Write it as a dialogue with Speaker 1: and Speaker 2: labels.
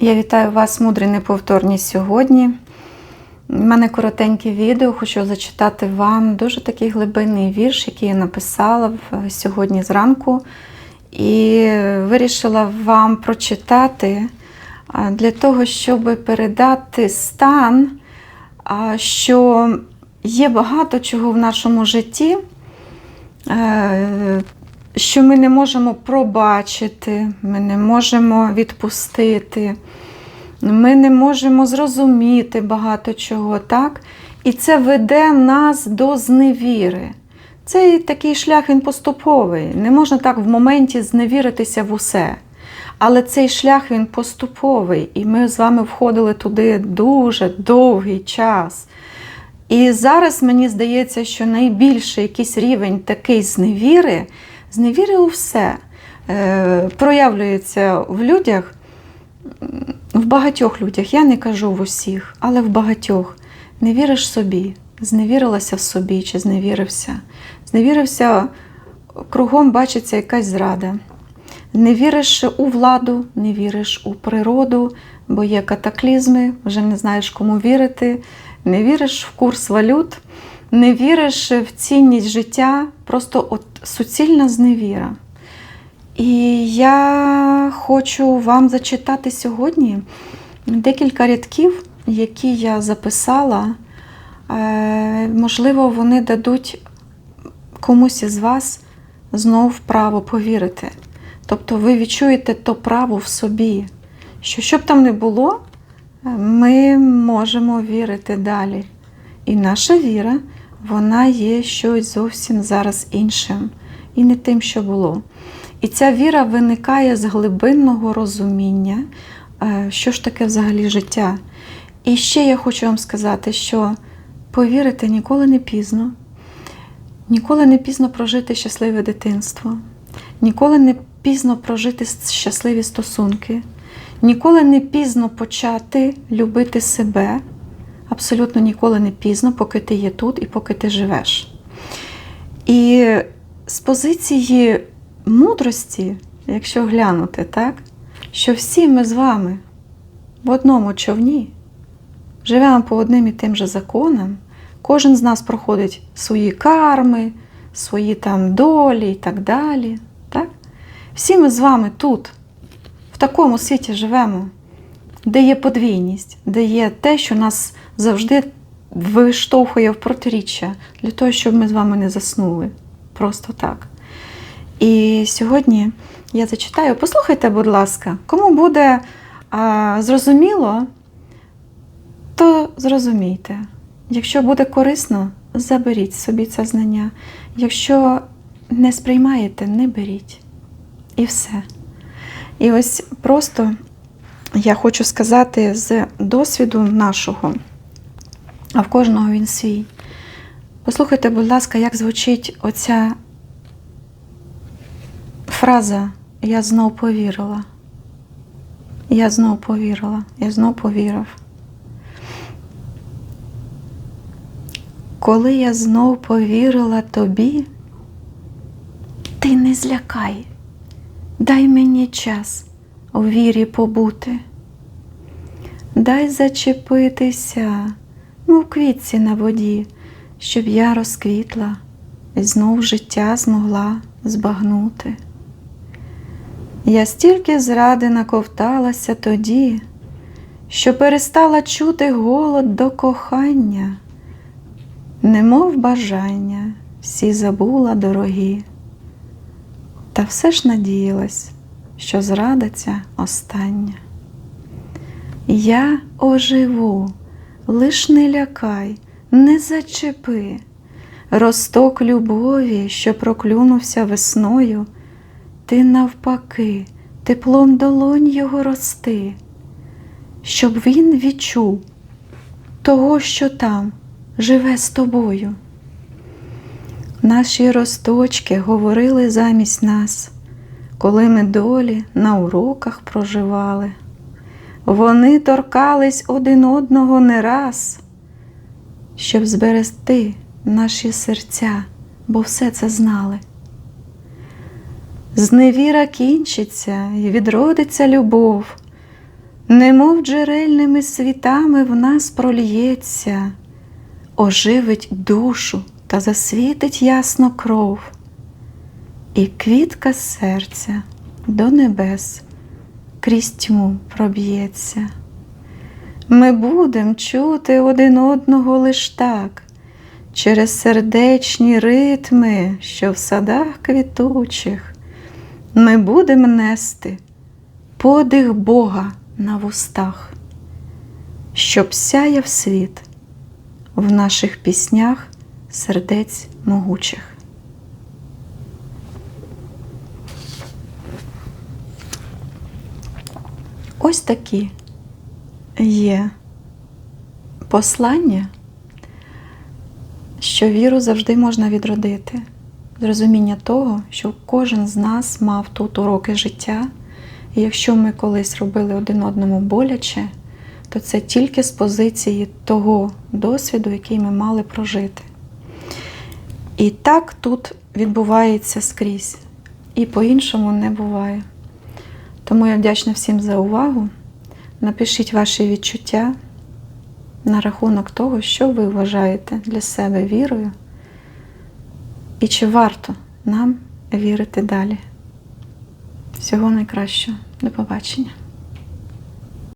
Speaker 1: Я вітаю вас, мудрі неповторні сьогодні. У мене коротеньке відео, хочу зачитати вам дуже такий глибинний вірш, який я написала сьогодні зранку. І вирішила вам прочитати для того, щоб передати стан, що є багато чого в нашому житті, е, що ми не можемо пробачити, ми не можемо відпустити, ми не можемо зрозуміти багато чого, так? І це веде нас до зневіри. Цей такий шлях він поступовий. Не можна так в моменті зневіритися в усе. Але цей шлях він поступовий, і ми з вами входили туди дуже довгий час. І зараз мені здається, що найбільший якийсь рівень такий зневіри, зневіри у все е, проявлюється в людях, в багатьох людях. Я не кажу в усіх, але в багатьох. Не віриш собі, зневірилася в собі чи зневірився. Зневірився, кругом бачиться якась зрада. Не віриш у владу, не віриш у природу, бо є катаклізми, вже не знаєш, кому вірити, не віриш в курс валют, не віриш в цінність життя, просто от суцільна зневіра. І я хочу вам зачитати сьогодні декілька рядків, які я записала. Е, Можливо, вони дадуть комусь із вас знов право повірити. Тобто ви відчуєте то право в собі, що що б там не було, ми можемо вірити далі. І наша віра, вона є щось зовсім зараз іншим і не тим, що було. І ця віра виникає з глибинного розуміння, е, що ж таке взагалі життя. І ще я хочу вам сказати, що повірити ніколи не пізно, ніколи не пізно прожити щасливе дитинство, ніколи не пізно прожити щасливі стосунки, ніколи не пізно почати любити себе. Абсолютно ніколи не пізно, поки ти є тут і поки ти живеш. І з позиції мудрості, якщо глянути, так, що всі ми з вами в одному човні живемо по одним і тим же законам, кожен з нас проходить свої карми, свої там долі і так далі. Так? Всі ми з вами тут, в такому світі живемо, де є подвійність, де є те, що нас завжди виштовхує в протиріччя для того, щоб ми з вами не заснули. Просто так. І сьогодні я зачитаю, послухайте, будь ласка, кому буде а, зрозуміло, то зрозумійте. Якщо буде корисно, заберіть собі це знання. Якщо не сприймаєте, не беріть. І все. І ось просто я хочу сказати з досвіду нашого, а в кожного він свій. Послухайте, будь ласка, як звучить оця фраза Я знов повірила. Я знов повірила, я знов повірив. Коли я знов повірила тобі, ти не злякай, дай мені час у вірі побути. Дай зачепитися, мов квітці на воді, щоб я розквітла і знов життя змогла збагнути. Я стільки зради наковталася тоді, що перестала чути голод до кохання, немов бажання, всі забула дорогі, та все ж надіялась, що зрада ця остання. Я оживу, лиш не лякай, не зачепи, росток любові, що проклюнувся весною, ти навпаки, теплом долонь його рости, щоб він відчув того, що там живе з тобою. Наші росточки говорили замість нас, коли ми долі на уроках проживали. Вони торкались один одного не раз, щоб зберегти наші серця, бо все це знали. Зневіра кінчиться і відродиться любов, немов джерельними світами в нас прольється, оживить душу та засвітить ясно кров, і квітка серця до небес крізь тьму проб'ється. Ми будем чути один одного лиш так, через сердечні ритми, що в садах квітучих, ми будем нести подих Бога на вустах, щоб сяяв світ в наших піснях сердець могучих. Ось такі є послання, що віру завжди можна відродити. з Розуміння того, що кожен з нас мав тут уроки життя, і якщо ми колись робили один одному боляче, то це тільки з позиції того досвіду, який ми мали прожити. І так тут відбувається скрізь, і по-іншому не буває. Тому я вдячна всім за увагу. Напишіть ваші відчуття на рахунок того, що ви вважаєте для себе вірою, і чи варто нам вірити далі. Всього найкращого. До побачення.